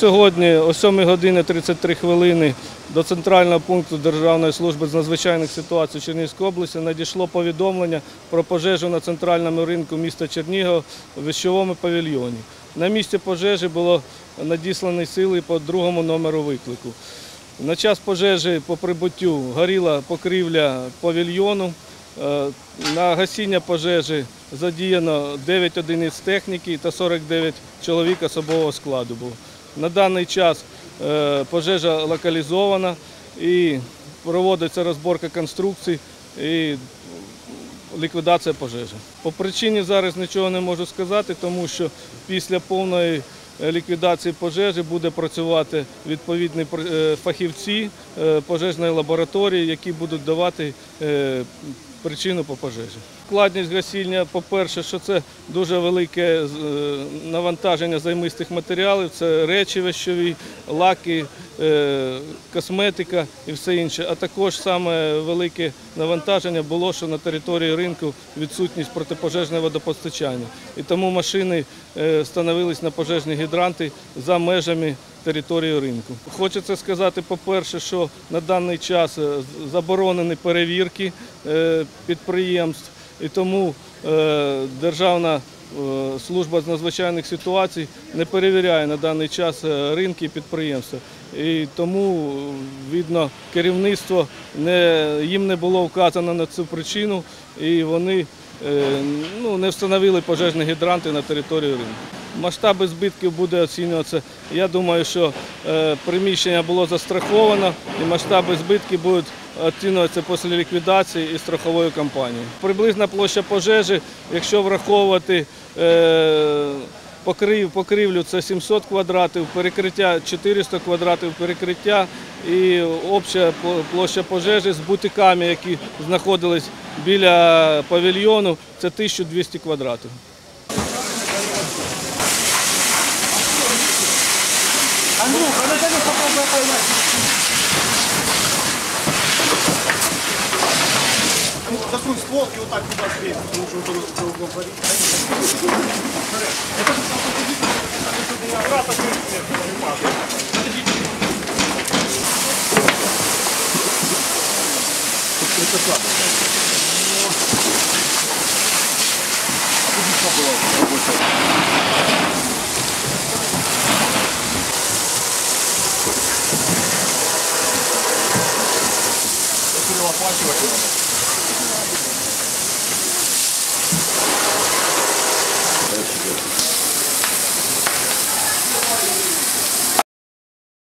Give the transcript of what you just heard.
Сьогодні о 7 години 33 хвилини до центрального пункту Державної служби з надзвичайних ситуацій Чернігівської області надійшло повідомлення про пожежу на центральному ринку міста Чернігова у вищовому павільйоні. На місці пожежі було надіслані сили по другому номеру виклику. На час пожежі по прибуттю горіла покрівля павільйону. Е, На гасіння пожежі задіяно 9 одиниць техніки та 49 чоловік особового складу було. На даний час е, пожежа локалізована і проводиться розборка конструкцій і ліквідація пожежі. По причині зараз нічого не можу сказати, тому що після повної е, ліквідації пожежі буде працювати відповідні е, фахівці е, пожежної лабораторії, які будуть давати причину по пожежі. Складність гасіння, по-перше, що це дуже велике е, навантаження займистих матеріалів, це речі вещові, лаки, е, косметика і все інше. А також саме велике навантаження було, що на території ринку відсутність протипожежного водопостачання. І тому машини е, становились на пожежні гідранти за межами території ринку. Хочеться сказати, по-перше, що на даний час е, заборонені перевірки е, підприємств, і тому е, Державна служба з надзвичайних ситуацій не перевіряє на даний час ринки і підприємства. І тому, видно, керівництво не, їм не було вказано на цю причину, і вони ну, не встановили пожежні гідранти на території ринку. Масштаби збитків буде оцінюватися. Я думаю, що е, приміщення було застраховано і масштаби збитків будуть оцінюватися після ліквідації і страховою компанією. Приблизна площа пожежі, якщо враховувати е, покрив, покрівлю, це 700 квадратів, перекриття 400 квадратів перекриття і обща площа пожежі з бутиками, які знаходились біля павільйону, це 1200 квадратів. попробую поймать. Засунь ствол и вот так туда сверху, потому что он уже углом варит. Это обратно Это слабо. А тут слабо было. Ótimo aqui.